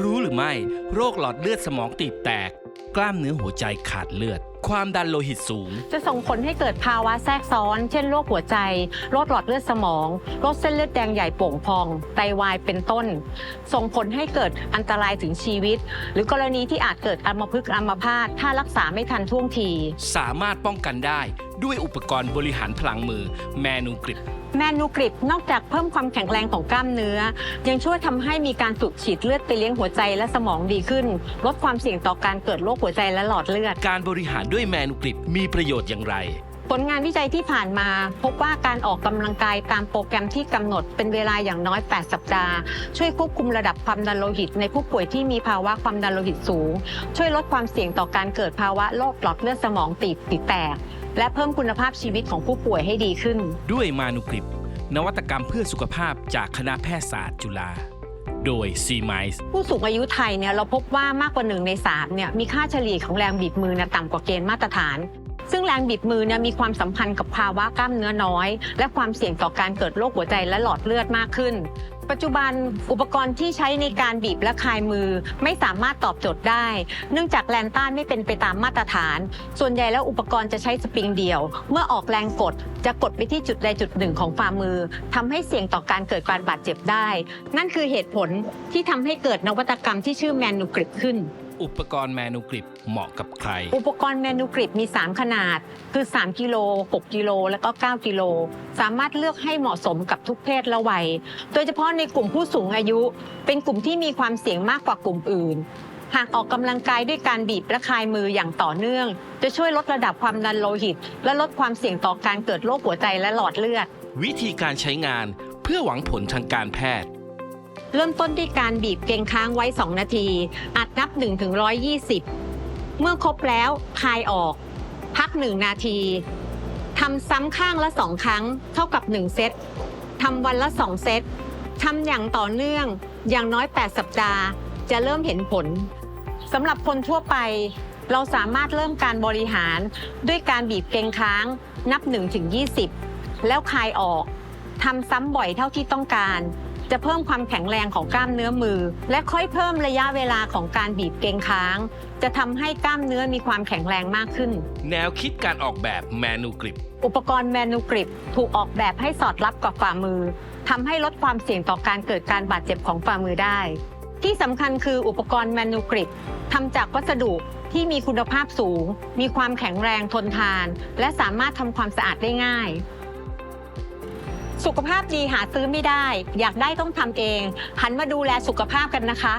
รู้หรือไม่ โรคหลอดเลือดสมองตีบแตก กล้ามเนื้อหัวใจขาดเลือด ความดันโลหิตสูง จะส่งผลให้เกิดภาวะแทรกซ้อน เช่นโรคหัวใจ โรคหลอดเลือดสมอง โรคเส้นเลือดแดงใหญ่โป่งพอง ไตวายเป็นต้น ส่งผลให้เกิดอันตรายถึงชีวิต หรือกรณีที่อาจเกิดอัมพฤกษ์อัมพาต ถ้ารักษาไม่ทันท่วงที สามารถป้องกันได้ด้วยอุปกรณ์บริหารพลังมือแมนูกริปแมนูกริปนอกจากเพิ่มความแข็งแรงของกล้ามเนื้อ ยังช่วยทำให้มีการสูบฉีดเลือดไปเลี้ยงหัวใจและสมองดีขึ้น ลดความเสี่ยงต่อการเกิดโรคหัวใจและหลอดเลือด การบริหารด้วยแมนูกริปมีประโยชน์อย่างไร ผลงานวิจัยที่ผ่านมาพบว่าการออกกำลังกายตามโปรแกรมที่กำหนดเป็นเวลาอย่างน้อย 8 สัปดาห์ ช่วยควบคุมระดับความดันโลหิต ในผู้ป่วยที่มีภาวะความดันโลหิตสูง ช่วยลดความเสี่ยงต่อการเกิดภาวะโรคหลอดเลือดสมองตีบติดแตก และเพิ่มคุณภาพชีวิตของผู้ป่วยให้ดีขึ้น ด้วยมานูกริปนวัตกรรมเพื่อสุขภาพจากคณะแพทยศาสตร์จุฬา โดย c m i c e ผู้สูงอายุไทยเนี่ยเราพบว่ามากกว่าหนึ่งในสามเนี่ยมีค่าเฉลี่ยของแรงบีบมือนะต่ำกว่าเกณฑ์มาตรฐาน ซึ่งแรงบีบมือเนี่ยมีความสัมพันธ์กับภาวะกล้ามเนื้อน้อย และความเสี่ยงต่อการเกิดโรคหัวใจและหลอดเลือดมากขึ้น ปัจจุบันอุปกรณ์ที่ใช้ในการบีบและคลายมือ ไม่สามารถตอบโจทย์ได้ เนื่องจากแรงต้านไม่เป็นไปตามมาตรฐาน ส่วนใหญ่แล้วอุปกรณ์จะใช้สปริงเดี่ยว เมื่อออกแรงกดจะกดไปที่จุดใดจุดหนึ่งของฝ่ามือทำให้เสี่ยงต่อการเกิดการบาดเจ็บได้ นั่นคือเหตุผลที่ทำให้เกิดนวัตกรรมที่ชื่อแมนูกริปขึ้น อุปกรณ์แมนูกริปเหมาะกับใคร อุปกรณ์แมนูกริปมี 3 ขนาด คือ 3 กิโล 6 กิโล แล้วก็ 9 กิโล สามารถเลือกให้เหมาะสมกับทุกเพศและวัย โดยเฉพาะในกลุ่มผู้สูงอายุ เป็นกลุ่มที่มีความเสี่ยงมากกว่ากลุ่มอื่น หากออกกำลังกายด้วยการบีบและคลายมืออย่างต่อเนื่อง จะช่วยลดระดับความดันโลหิต และลดความเสี่ยงต่อการเกิดโรคหัวใจและหลอดเลือด วิธีการใช้งานเพื่อหวังผลทางการแพทย์ เริ่มต้นด้วยการบีบเกงค้างไว้ 2 นาที อัดนับ1ถึง120 เมื่อครบแล้วคลายออก พัก 1 นาทีทำซ้ำข้างละ 2 ครั้ง เท่ากับ 1 เซตทำวันละ 2 เซตทำอย่างต่อเนื่องอย่างน้อย 8 สัปดาห์ จะเริ่มเห็นผลสำหรับคนทั่วไป เราสามารถเริ่มการบริหาร ด้วยการบีบเกงค้างนับ1ถึง20 แล้วคลายออกทำซ้ำบ่อยเท่าที่ต้องการ จะเพิ่มความแข็งแรงของกล้ามเนื้อมือ และค่อยเพิ่มระยะเวลาของการบีบเกรงค้าง จะทำให้กล้ามเนื้อมีความแข็งแรงมากขึ้น แนวคิดการออกแบบแมนูกริปอุปกรณ์แมนูกริปถูกออกแบบให้สอดรับกับฝ่ามือทำให้ลดความเสี่ยงต่อการเกิดการบาดเจ็บของฝ่ามือได้ ที่สำคัญคืออุปกรณ์แมนูกริปทำจากวัสดุที่มีคุณภาพสูง มีความแข็งแรงทนทาน และสามารถทำความสะอาดได้ง่าย สุขภาพดีหาซื้อไม่ได้ อยากได้ต้องทำเอง หันมาดูแลสุขภาพกันนะคะ